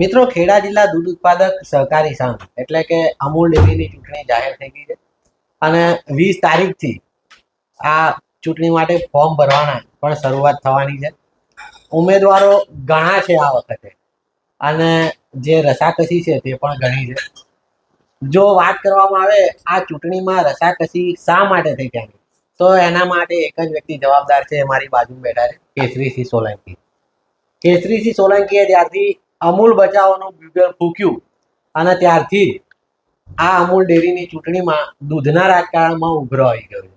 મિત્રો, ખેડા જિલ્લા દૂધ ઉત્પાદક સહકારી સંઘ, એટલે કે અમૂલ ડેરીની ચૂંટણી જાહેર થઈ ગઈ છે. અને વીસ તારીખથી આ ચૂંટણી માટે ફોર્મ ભરવાના પણ શરૂઆત થવાની છે. ઉમેદવારો ઘણા છે આ વખતે, અને જે રસાકસી છે તે પણ ઘણી છે. જો વાત કરવામાં આવે, આ ચૂંટણીમાં રસાકસી શા માટે થઈ જાય તો એના માટે એક જ વ્યક્તિ જવાબદાર છે મારી બાજુ બેઠા છે, કેસરીસિંહ સોલંકી. કેસરીસિંહ સોલંકીએ જ્યારથી અમૂલ બચાવવાનું બ્યુગલ ફૂક્યું અને ત્યારથી જ આ અમૂલ ડેરીની ચૂંટણીમાં દૂધના રાજકારણમાં ઉભરો આવી ગયો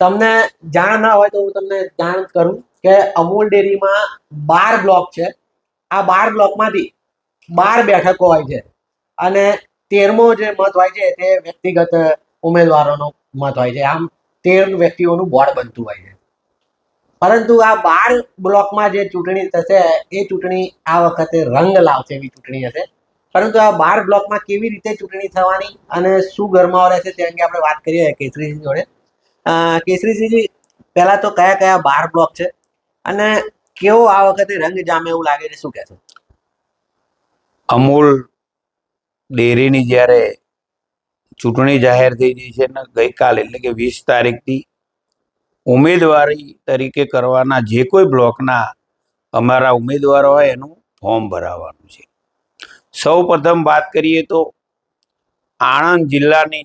તમને જાણ ના હોય તો હું તમને જાણ કરું કે અમૂલ ડેરીમાં બાર બ્લોક છે. આ બાર બ્લોકમાંથી બાર બેઠકો હોય છે અને તેરમો જે મત હોય છે તે વ્યક્તિગત ઉમેદવારોનો મત હોય છે. આમ તેર વ્યક્તિઓનું બોર્ડ બનતું હોય છે. પરંતુ આ બાર બ્લોકમાં જે ચૂંટણી થશે, એ ચૂંટણી આ વખતે રંગ લાવશે એવી ચૂંટણી હશે. પરંતુ આ બાર બ્લોકમાં કેવી રીતે ચૂંટણી થવાની અને શું ગરમાવો રહેશે તે અંગે આપણે વાત કરીએ કેસરીસિંહ જોડે. કેસરીસિંહજી, પહેલા તો કયા કયા બાર બ્લોક છે અને કેવો આ વખતે રંગ જામે એવું લાગે છે, શું કહેશો? અમૂલ ડેરીની જ્યારે ચૂંટણી જાહેર થઈ ગઈ છે ને ગઈકાલે, એટલે કે વીસ તારીખથી ઉમેદવારી તરીકે કરવાના જે કોઈ બ્લોકના અમારા ઉમેદવારો હોય એનું ફોર્મ ભરાવાનું છે. સૌ પ્રથમ વાત કરીએ તો આણંદ જિલ્લાની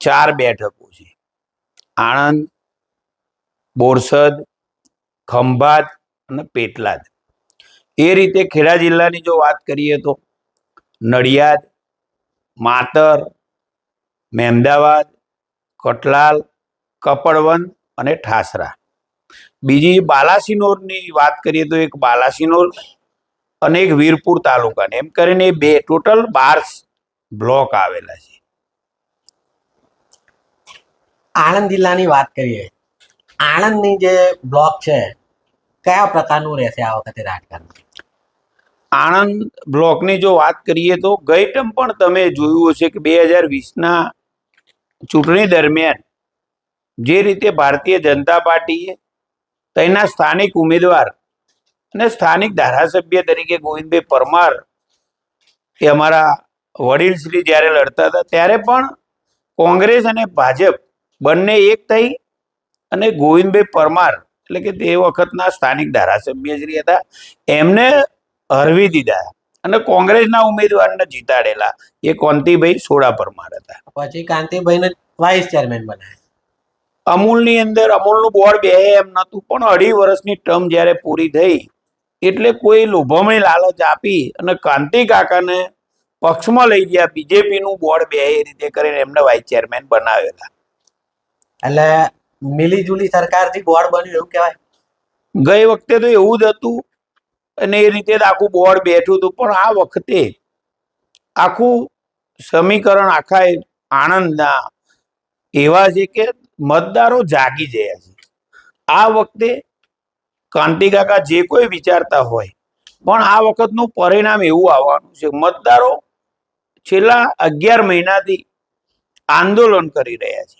ચાર બેઠકો છે. આણંદ, બોરસદ, ખંભાત અને પેટલાદ. એ રીતે ખેડા જિલ્લાની જો વાત કરીએ તો નડિયાદ, માતર, મહેમદાવાદ, કટલાલ કપડવંત અને ઠાસરા. બીજી બાલાસિનોરની વાત કરીએ તો એક બાલાસિનોર અને એક વીરપુર તાલુકાને. એમ કરીને બે ટોટલ બાર બ્લોક આવેલા છે. આણંદ જિલ્લાની વાત કરીએ આણંદની જે બ્લોક છે કયા પ્રકારનું રહેશે આ વખતે રાજકારણ? આણંદ બ્લોકની જો વાત કરીએ તો ગઈ ટર્મ પણ તમે જોયું હશે કે બે હજાર વીસના ચૂંટણી દરમિયાન જે રીતે ભારતીય જનતા પાર્ટીએ તેના સ્થાનિક ઉમેદવાર અને સ્થાનિક ધારાસભ્ય તરીકે ગોવિંદભાઈ પરમાર એ અમારા વડીલશ્રી જ્યારે લડતા હતા, ત્યારે પણ કોંગ્રેસ અને ભાજપ બંને એક થઈ અને ગોવિંદભાઈ પરમાર એટલે કે તે વખતના સ્થાનિક ધારાસભ્ય શ્રી હતા, એમને હરવી દીધા અને કોંગ્રેસના ઉમેદવારને જીતાડેલા એ કોંતીભાઈ સોડા પરમાર હતા. પછી કાંતિભાઈને વાઇસ ચેરમેન બનાવ્યા અમૂલની અંદર અમૂલનું બોર્ડ બે એમ નહોતું પણ અઢી વર્ષની ટર્મ જ્યારે પૂરી થઈ એટલે કોઈ લોભામણી લાલચ આપી અને કાંતિ કાકાને પક્ષમાં લઈ ગયા બીજેપીનું બોર્ડ બે એ રીતે કરીને એમને વાઇસ ચેરમેન બનાવેલા. એટલે મિલીજુલી સરકારથી બોર્ડ બન્યું એવું કહેવાય? ગઈ વખતે તો એવું જ હતું અને એ રીતે જ આખું બોર્ડ બેઠું હતું પણ આ વખતે આખું સમીકરણ આખા આણંદના એવા છે કે મતદારો જાગી ગયા છે. આ વખતે કાંતિ કાકા જે કોઈ વિચારતા હોય, પણ આ વખતનું પરિણામ એવું આવવાનું છે, મતદારો છેલ્લા અગિયાર મહિનાથી આંદોલન કરી રહ્યા છે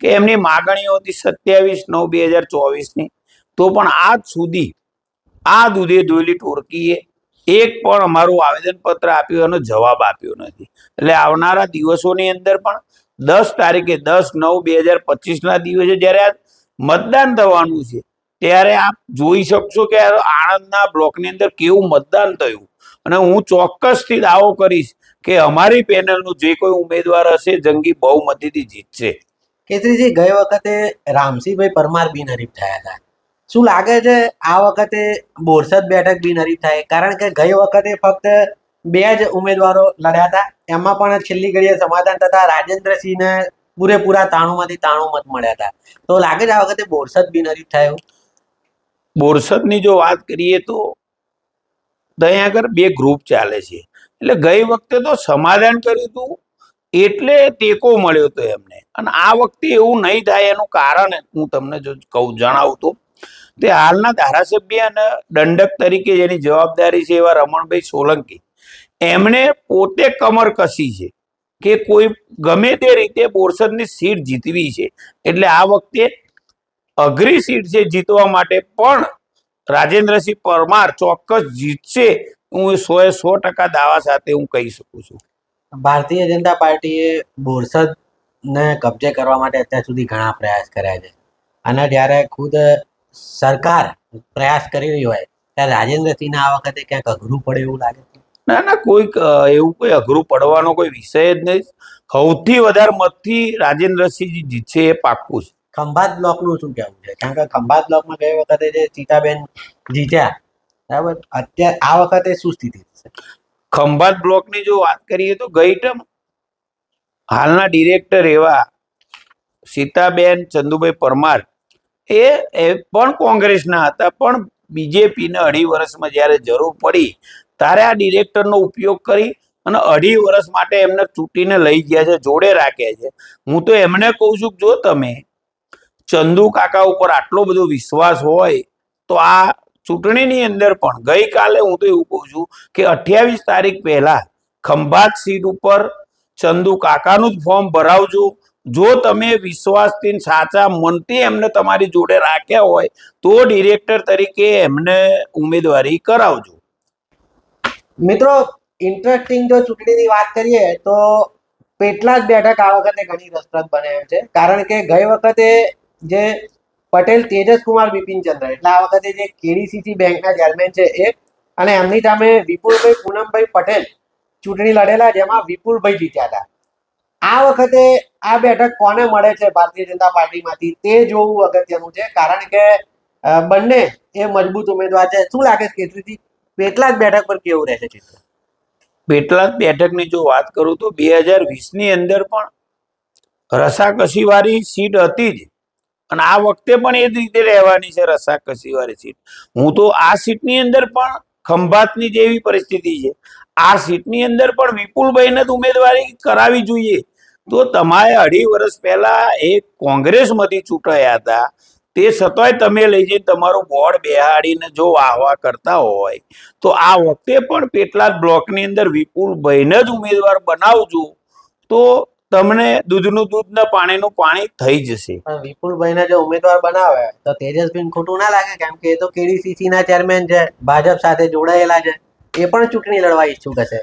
કે એમની માગણીઓ હતી સત્યાવીસ નવ બે હજાર ચોવીસની, તો પણ આજ સુધી આ દૂધે દોયલી ટોળકીએ એક પણ અમારું આવેદનપત્ર આપ્યું અને જવાબ આપ્યો નથી. એટલે આવનારા દિવસોની અંદર પણ દસ તારીખે દસ, નવ, બે હજાર પચીસના દિવસે જ્યારે આ મતદાન થવાનું છે, ત્યારે આપ જોઈ શકશો કે આણંદના બ્લોકની અંદર કેવું મતદાન થયું. અને હું ચોક્કસથી દાવો કરીશ કે અમારી પેનલનું જે કોઈ ઉમેદવાર હશે, જંગી બહુમતીથી જીતશે. કેતરીજી, ગઈ વખતે રામસિંહભાઈ પરમાર બિનહરીફ થયા હતા. શું લાગે છે આ વખતે બોરસદ બેઠક બિનહરીફ થાય? કારણ કે ગઈ વખતે ફક્ત બે જ ઉમેદવારો લડ્યા હતા. એમાં પણ છેલ્લી ઘડીએ સમાધાન થતા રાજેન્દ્રસિંહને પૂરેપૂરા તાણુંમાંથી તાણું મત મળ્યા હતા. તો લાગે છે આ વખતે બોરસદ બિનહરીફ થાય? બોરસદની જો વાત કરીએ તો ત્યાં આગળ બે ગ્રુપ ચાલે છે. એટલે ગઈ વખતે તો સમાધાન કર્યું હતું, એટલે ટેકો મળ્યો હતો એમને. અને આ વખતે એવું નહીં થાય એનું કારણ હું તમને જો કહું, જણાવું તો. તે હાલના ધારાસભ્ય અને દંડક તરીકે જેની જવાબદારી છે એવા રમણભાઈ સોલંકી. એમણે પોતે કમર કસી છે કે કોઈ ગમે તે રીતે બોરસદની સીટ જીતવી છે. એટલે આ વખતે અઘરી સીટ છે જીતવા માટે પણ રાજેન્દ્રસિંહ પરમાર ચોક્કસ જીતશે. હું સો એ સો ટકા દાવા સાથે હું કહી શકું છું. ભારતીય જનતા પાર્ટીએ બોરસદને કબજે કરવા માટે અત્યાર સુધી ઘણા પ્રયાસ કર્યા છે. અને જ્યારે ખુદ સરકાર પ્રયાસ કરી રહી હોય, ત્યારે રાજેન્દ્રસિંહને આ વખતે ક્યાંક અઘરું પડે એવું લાગે? છે ના ના કોઈ એવું કોઈ અઘરું પડવાનો કોઈ વિષય જ નહીં. સૌથી વધારે મતથી રાજેન્દ્રસિંહજી જીતશે એ પાક્કું છે. ખંભાત બ્લોકનું શું કહેવું છે? કારણ કે ખંભાત બ્લોકમાં ગઈ વખતે જે સીતાબેન જીત્યા બરાબર? અત્યારે આ વખતે શું સ્થિતિ છે? ખંભાત બ્લોકની જો વાત કરીએ તો ગઈ ટર્મ હાલના ડિરેક્ટર એવા સીતાબેન ચંદુભાઈ પરમાર એ પણ કોંગ્રેસના હતા પણ બીજેપીને અઢી વર્ષમાં જ્યારે જરૂર પડી ત્યારે આ ડિરેક્ટરનો ઉપયોગ કરી અને અઢી વર્ષ માટે એમને ચૂંટીને લઈ ગયા છે, જોડે રાખ્યા છે. હું તો એમને કહું છું જો તમે ચંદુ કાકા ઉપર આટલો બધો વિશ્વાસ હોય, તો આ ચૂંટણીની અંદર પણ ગઈકાલે હું તો એવું કહું છું કે અઠ્યાવીસ તારીખ પહેલા ખંભાત સીટ ઉપર ચંદુ કાકાનું જ ફોર્મ ભરાવજો. જો તમે વિશ્વાસથી સાચા મનથી એમને તમારી જોડે રાખ્યા હોય, તો ડિરેક્ટર તરીકે એમને ઉમેદવારી કરાવજો. મિત્રો ઇન્ટરેસ્ટિંગ જો ચૂંટણીની વાત કરીએ, તો પેટલા જ બેઠક આ વખતે ઘણી રસપ્રદ બને છે. કારણ કે ગઈ વખતે જે પટેલ તેજસ કુમાર બિપિનચંદ્ર એટલે આ વખતે જે કેડીસીસી બેંકના ચેરમેન છે એ, અને એમની સામે વિપુલભાઈ પૂનમભાઈ પટેલ ચૂંટણી લડેલા, જેમાં વિપુલભાઈ જીત્યા હતા. આ વખતે આ બેઠક કોને મળે છે ભારતીય જનતા પાર્ટીમાંથી, તે જોવું અગત્યનું છે. કારણ કે બંને એ મજબૂત ઉમેદવાર છે. શું લાગે છે કેસરીજી પેટલા જ બેઠક પર કેવું રહેશે ચિત્ર? પેટલાદ બેઠકની જો વાત કરું તો બે હજાર વીસની અંદર પણ રસાકસીવાળી સીટ હતી જ. અને આ વખતે પણ એ જ રીતે રહેવાની છે રસાકસીવાળી સીટ. હું તો આ સીટની અંદર પણ ખંભાતની જેવી પરિસ્થિતિ છે. આ સીટની અંદર પણ વિપુલભાઈને જ ઉમેદવારી કરાવી જોઈએ. તો તમારે અઢી વર્ષ પહેલા એક કોંગ્રેસમાંથી ચૂંટાયા હતા. તે છતાંય તમે લઈ જઈને તમારું બોર્ડ બેહાડીને જો વાહવા કરતા હોય તો આ વખતે પણ પેટલાદ બ્લોકની અંદર વિપુલભાઈને જ ઉમેદવાર બનાવજો તો તમને દૂધનું દૂધ ને પાણીનું પાણી થઈ જશે. વિપુલભાઈને જો ઉમેદવાર બનાવે તો તેજસ્વીને ખોટું ના લાગે કેમ કે એ તો કેડીસીસી ના ચેરમેન છે ભાજપ સાથે જોડાયેલા છે એ પણ ચૂંટણી લડવા ઈચ્છુક હશે.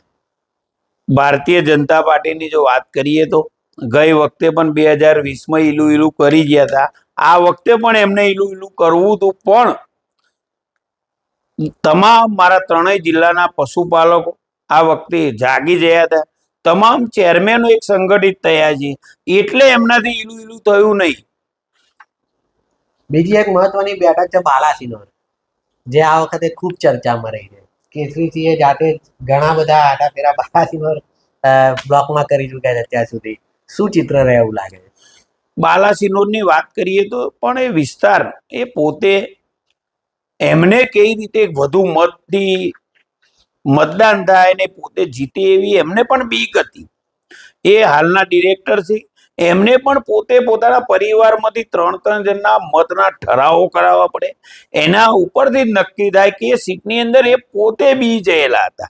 ભારતીય જનતા પાર્ટીની જો વાત કરીએ તો ગઈ વખતે પણ બે હજાર વીસમાં ઈલું ઈલું કરી ગયા હતા આ વખતે પણ એમને ઈલું ઈલું કરવું હતું પણ તમામ મારા ત્રણેય જિલ્લાના પશુપાલકો આ વખતે જાગી ગયા હતા. તમામ ચેરમેનો એક સંગઠિત થયા છે. એટલે એમનાથી ઈલું ઈલું થયું નહીં. બીજી એક મહત્વની બેઠક છે બાલાસિનોર જે આ વખતે ખૂબ ચર્ચામાં રહી છે. કેસરીસિંહે જાતે ઘણા બધા આટાફેરા બાલાસિનોર અ, બ્લોકમાં કરી ચૂક્યા છે અત્યાર સુધી. શું ચિત્ર રહે એવું લાગે છે? બાલાસિનોરની વાત કરીએ તો પણ એ વિસ્તાર એ પોતે એમને કઈ રીતે વધુ મતથી મતદાન થાય ને પોતે જીતે એવી એમને પણ બીક હતી. એ હાલના ડિરેક્ટર છે. એમને પણ પોતે પોતાના પરિવારમાંથી ત્રણ ત્રણ જણના મતના ઠરાવો કરાવવા પડે. એના ઉપરથી જ નક્કી થાય કે સીટની અંદર એ પોતે બી જયેલા હતા.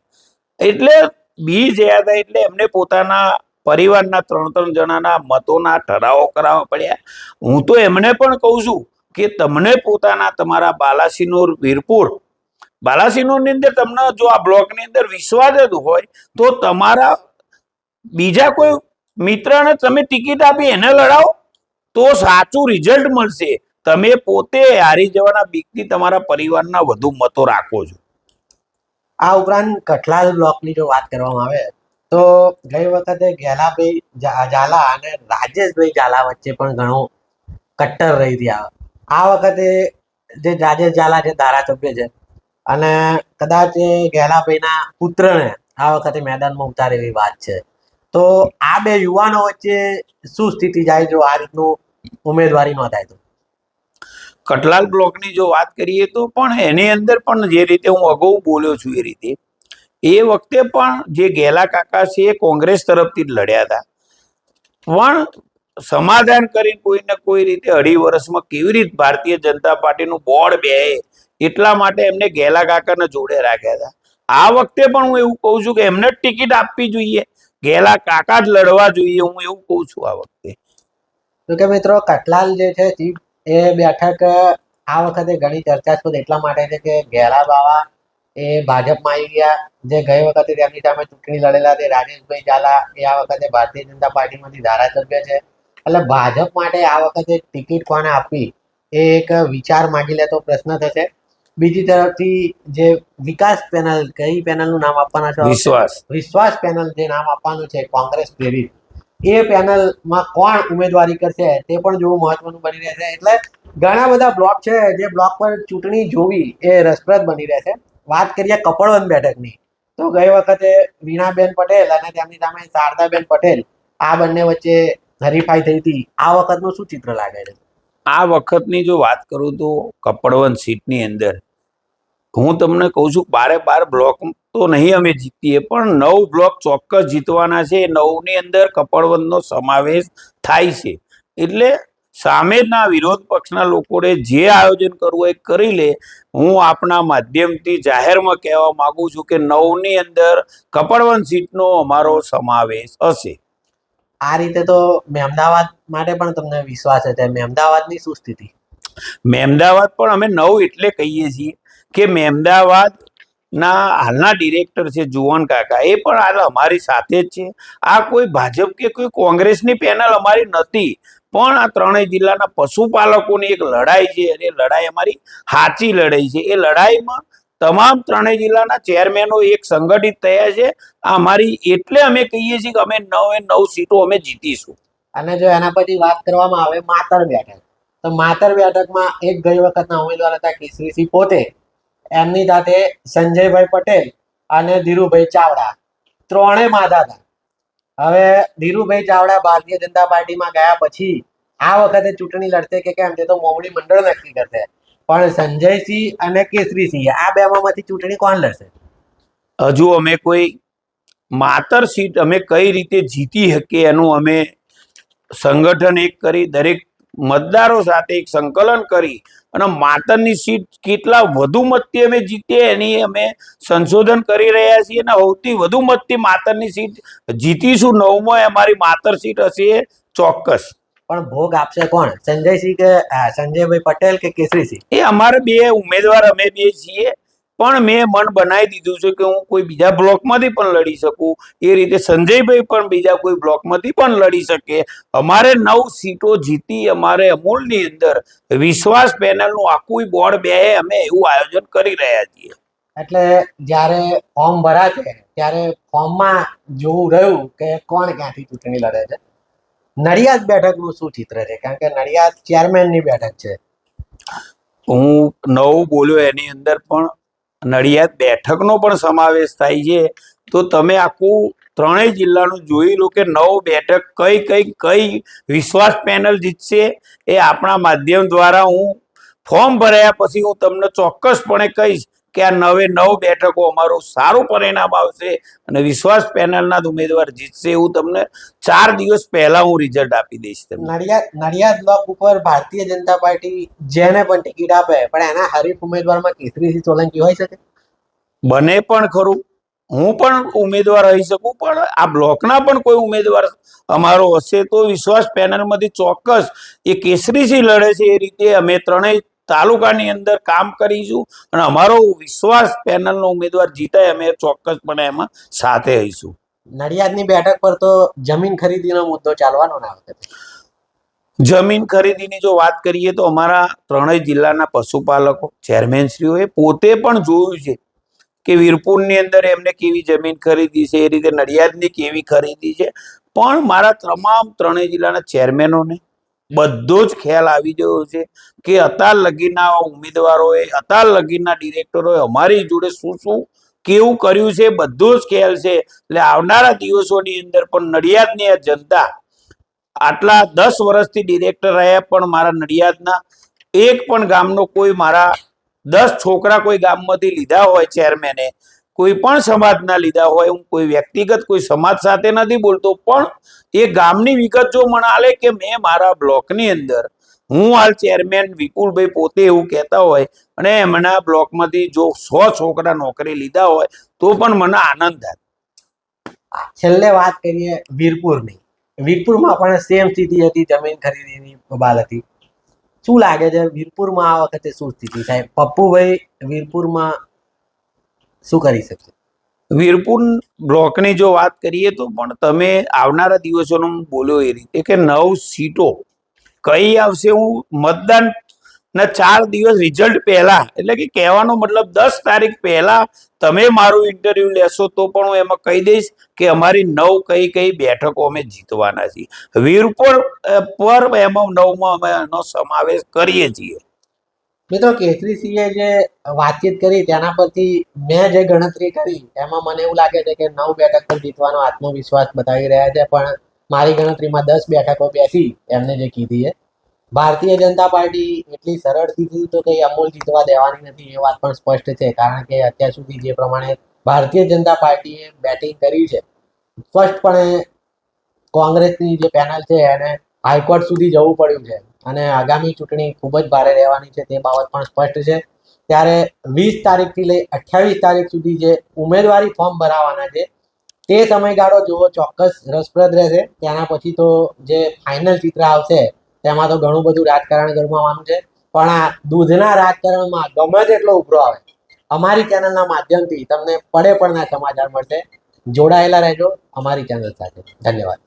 એટલે બી જયા હતા એટલે એમને પોતાના પરિવારના ત્રણ ત્રણ જણાના મતોના ઠરાવો કરાવવા પડ્યા. હું તો એમને પણ કહું છું કે તમને પોતાના તમારા બાલાસિનોર વીરપુર, બાલાસિનોરની અંદર તમને જો આ બ્લોકની અંદર વિશ્વાસ જ હોય, તો તમારા બીજા કોઈ મિત્રને તમે ટિકિટ આપી એને લડાવો, તો સાચું રિઝલ્ટ મળશે. તમે પોતે હારી જવાના બીકથી તમારા પરિવારના વધુ મતો રાખો છો. આ ઉપરાંત કઠલાલ બ્લોકની જો વાત કરવામાં આવે તો ગઈ વખતે ગેલાભાઈ ઝાલા અને રાજેશભાઈ ઝાલા વચ્ચે પણ ઘણું કટ્ટર રહી રહ્યા આ વખતે જે રાજેશ ઝાલા છે, ધારાસભ્ય છે, અને કદાચ ગેલાભાઈના પુત્રને આ વખતે મેદાનમાં ઉતારે એવી વાત છે. તો આ બે યુવાનો વચ્ચે શું સ્થિતિ જાય જો આ રીતનું ઉમેદવારી ન થાય તો? કટલાલ બ્લોકની જો વાત કરીએ તો પણ એની અંદર પણ જે રીતે હું અગાઉ બોલ્યો છું એ રીતે એ વખતે પણ જે ગેલા કાકા છે એ કોંગ્રેસ તરફથી જ લડ્યા હતા. પણ સમાધાન કરી કોઈને કોઈ રીતે અઢી વર્ષમાં કેવી રીતે ભારતીય જનતા પાર્ટીનું બોર્ડ બે એટલા માટે એમને ગેલા કાકાને જોડે રાખ્યા હતા. આ વખતે પણ હું એવું કહું છું કે એમને જ ટિકિટ આપવી જોઈએ. ગેલા કાકા જ લડવા જોઈએ હું એવું કહું છું આ વખતે. તો કે મિત્રો કટલાલ જે છે એ બેઠક આ વખતે ઘણી ચર્ચા છે એટલા માટે છે કે ગેલા બાવા એ ભાજપમાં આવી ગયા. જે ગઈ વખતે તેમની સામે ચૂંટણી લડેલા તે રાજેશભાઈ ઝાલા એ આ વખતે ભારતીય જનતા પાર્ટીમાંથી ધારાસભ્ય છે. એટલે ભાજપ માટે આ વખતે ટિકિટ કોને આપવી એ એક વિચાર માંગી લેતો પ્રશ્ન થશે. બીજી તરફથી જે વિકાસ પેનલ કઈ પેનલનું નામ આપવાના છે? વિશ્વાસ. વિશ્વાસ પેનલ જે નામ આપવાનું છે કોંગ્રેસ પ્રેરિત. એ પેનલમાં કોણ ઉમેદવારી કરશે તે પણ જોવું મહત્વનું બની રહેશે. એટલે ઘણા બધા બ્લોક છે જે બ્લોક પર ચૂંટણી જોવી એ રસપ્રદ બની રહેશે. વાત કરીએ કપડવંત બેઠકની. તો ગઈ વખતે વીણાબેન પટેલ અને તેમની સામે શારદાબેન પટેલ, આ બંને વચ્ચે હરીફાઈ થઈ હતી. આ વખતનું શું ચિત્ર લાગે છે? આ વખતની જો વાત કરું તો કપડવંત સીટની અંદર, હું તમને કહું છું, બારે બાર બ્લોક તો નહીં અમે જીતીએ, પણ નવ બ્લોક ચોક્કસ જીતવાના છે. નવની અંદર કપડવંતનો સમાવેશ થાય છે. એટલે સામેના વિરોધ પક્ષના લોકોએ જે આયોજન કરવું એ કરી લે. હું આપણા માધ્યમથી જાહેરમાં કહેવા માગું છું કે નવની અંદર કપડવન સીટનો અમારો સમાવેશ હશે. આ રીતે તો મહેમદાવાદ માટે પણ તમને વિશ્વાસ છે મહેમદાવાદની શું સ્થિતિ? મહેમદાવાદ પણ અમે નવ એટલે કહીએ છીએ કે મહેમદાવાદ ના હાલના ડિરેક્ટર છે જુવાન કાકા એ પણ હાલ અમારી સાથે જ છે. આ કોઈ ભાજપ કે કોઈ કોંગ્રેસની પેનલ અમારી નથી. પણ આ ત્રણેય જિલ્લાના પશુપાલકોની એક લડાઈ છે અને લડાઈ અમારી સાચી લડાઈ છે. એ લડાઈમાં તમામ ત્રણેય જિલ્લાના ચેરમેનો એક સંગઠિત થયા છે. આ અમારી એટલે અમે કહીએ છીએ કે અમે નવે નવ સીટો અમે જીતીશું. અને જો એના પછી વાત કરવામાં આવે, માતર બેઠક. તો માતર બેઠકમાં એક ગઈ વખતના ઉમેદવાર હતા કેસરીસિંહ પોતે. એમની સાથે સંજયભાઈ પટેલ અને ધીરુભાઈ ચાવડા. ત્રણે માધા હતા. હવે ધીરુભાઈ ચાવડા ભારતીય જનતા પાર્ટીમાં ગયા પછી આ વખતે ચૂંટણી લડશે કે કેમ તે તો મોવડી મંડળ નક્કી કરશે. પણ સંજયસિંહ અને કેસરીસિંહ આ બેમાંથી ચૂંટણી કોણ લડશે? હજુ અમે કોઈ માતર સીટ અમે કઈ રીતે જીતી શકીએ એનું અમે સંગઠન એક કરી, દરેક મતદારો સાથે એક સંકલન કરી અને માતરની સીટ કેટલા વધુ મતથી અમે જીતીએ એની અમે સંશોધન કરી રહ્યા છીએ અને સૌથી વધુ મતથી માતરની સીટ જીતીશું નવમાં અમારી માતર સીટ હશે ચોક્કસ. પણ ભોગ આપશે કોણ? સંજયસિંહ કે સંજયભાઈ પટેલ કે કેસરીસિંહ? એ અમારે બે ઉમેદવાર અમે બે છીએ. પણ મેં મન બનાવી દીધું છે કે હું કોઈ બીજા બ્લોકમાંથી પણ લડી શકું. એ રીતે સંજયભાઈ પણ બીજા કોઈ બ્લોકમાંથી પણ લડી શકે. અમારે નવ સીટો જીતી અમારે અમૂલની અંદર વિશ્વાસ પેનલનું આખું બોર્ડ બે અમે એવું આયોજન કરી રહ્યા છીએ. એટલે જ્યારે ફોર્મ ભરાશે ત્યારે ફોર્મમાં જોવું રહ્યું કે કોણ ક્યાંથી ચૂંટણી લડે છે. નડિયાદ બેઠકનું શું ચિત્ર છે? કારણ કે નડિયાદ ચેરમેનની બેઠક છે. હું નવું બોલ્યો એની અંદર પણ નડિયાદ બેઠકનો પણ સમાવેશ થાય છે. તો તમે આખું ત્રણેય જિલ્લાનું જોઈ લો કે નવ બેઠક કઈ કઈ કઈ વિશ્વાસ પેનલ જીતશે એ આપણા માધ્યમ દ્વારા હું ફોર્મ ભરાયા પછી હું તમને ચોક્કસપણે કહીશ. કે આ નવે નવ બેઠકો અમારું સારું પરિણામ આવશે અને વિશ્વાસ પેનલના જ ઉમેદવાર જીતશે એવું તમને ચાર દિવસ પહેલા હું રિઝલ્ટ આપી દઈશ તમને. નડિયાદ નડિયાદ બ્લોક ઉપર ભારતીય જનતા પાર્ટી જેને પણ ટિકિટ આપે પણ એના હરીફ ઉમેદવારમાં કેસરીસિંહ સોલંકી હોઈ શકે? બને પણ ખરું. હું પણ ઉમેદવાર રહી શકું પણ આ બ્લોકના પણ કોઈ ઉમેદવાર અમારો હશે તો વિશ્વાસ પેનલમાંથી ચોક્કસ એ કેસરીસિંહ લડે છે એ રીતે અમે ત્રણેય તાલુકાની અંદર કામ કરીશું અને અમારો વિશ્વાસ પેનલનો ઉમેદવાર જીતાય અમે ચોક્કસપણે એમાં સાથે રહીશું નડિયાદની બેઠક પર તો જમીન ખરીદીનો મુદ્દો ચાલવાનો ના વખતે. જમીન ખરીદીની જો વાત કરીએ તો અમારા ત્રણેય જિલ્લાના પશુપાલકો ચેરમેનશ્રીઓએ પોતે પણ જોયું છે કે વીરપુરની અંદર એમને કેવી જમીન ખરીદી છે એ રીતે નડિયાદની કેવી ખરીદી છે. પણ મારા તમામ ત્રણેય જિલ્લાના ચેરમેનોને બધો જ ખ્યાલ આવી ગયો છે કે અતાર લગીના ઉમેદવારોએ, અતાર લગીના ડિરેક્ટરોએ અમારી જોડે શું શું કેવું કર્યું છે, બધો જ ખ્યાલ છે. એટલે આવનારા દિવસોની અંદર પણ નડિયાદની આ જનતા આટલા દસ વર્ષથી ડિરેક્ટર રહ્યા પણ મારા નડિયાદના એક પણ ગામનો કોઈ મારા દસ છોકરા કોઈ ગામમાંથી લીધા હોય ચેરમેને કોઈ પણ સમાજના લીધા હોય, હું કોઈ વ્યક્તિગત કોઈ સમાજ સાથે નથી બોલતો, પણ એ ગામની વિગત જો મને કે મેં મારા બ્લોકની અંદર, હું હાલ ચેરમેન વિપુલભાઈ પોતે એવું કહેતા હોય, અને એમના બ્લોકમાંથી જો સો છોકરા નોકરી લીધા હોય, તો પણ મને આનંદ થાય. છેલ્લે વાત કરીએ વીરપુરની. વીરપુરમાં પણ સેમ સ્થિતિ હતી, જમીન ખરીદીની બાબત શું લાગે છે વીરપુરમાં આ વખતે શું સ્થિતિ સાહેબ પપ્પુભાઈ, વીરપુરમાં શું કરી શકશે? વીરપુર બ્લોકની જો વાત કરીએ તો પણ તમે આવનારા દિવસોનું હું બોલ્યો એ રીતે કે નવ સીટો કઈ આવશે? હું મતદાન ના ચાર દિવસ રિઝલ્ટ પહેલા, એટલે કે કહેવાનો મતલબ દસ તારીખ પહેલા તમે મારું ઇન્ટરવ્યુ લેશો તો પણ હું એમાં કહી દઈશ કે અમારી નવ કઈ કઈ બેઠકો અમે જીતવાના છીએ. વીરપુર પર એમાં નવમાં અમે એનો સમાવેશ કરીએ છીએ. મિત્રો, કેસરીસિંહે જે વાતચીત કરી તેના પરથી મેં જે ગણતરી કરી એમાં મને એવું લાગે છે કે નવ બેઠક પર જીતવાનો આત્મવિશ્વાસ બતાવી રહ્યા છે, પણ મારી ગણતરીમાં દસ બેઠકો બેસી, એમને જે કીધી છે. ભારતીય જનતા પાર્ટી એટલી સરળથી તો કંઈ અમૂલ જીતવા દેવાની નથી, એ વાત પણ સ્પષ્ટ છે, કારણ કે અત્યાર સુધી જે પ્રમાણે ભારતીય જનતા પાર્ટીએ બેટિંગ કર્યું છે, સ્પષ્ટપણે કોંગ્રેસની જે પેનલ છે, એને હાઈકોર્ટ સુધી જવું પડ્યું છે. અને આગામી ચૂંટણી ખૂબ જ ભારે રહેવાની છે, તે બાબત પણ સ્પષ્ટ છે. ત્યારે વીસ તારીખથી લઈ અઠ્યાવીસ તારીખ સુધી જે ઉમેદવારી ફોર્મ ભરાવાના છે, તે સમયગાળો જોવો ચોક્કસ રસપ્રદ રહેશે. તેના પછી તો જે ફાઇનલ ચિત્ર આવશે, તેમાં તો ઘણું બધું રાજકારણ ગરમાવાનું છે. પણ આ દૂધના રાજકારણમાં ગમે તેટલો ઉભરો આવે, અમારી ચેનલના માધ્યમથી તમને પડે પડના સમાચાર મળશે. જોડાયેલા રહેજો અમારી ચેનલ સાથે. ધન્યવાદ.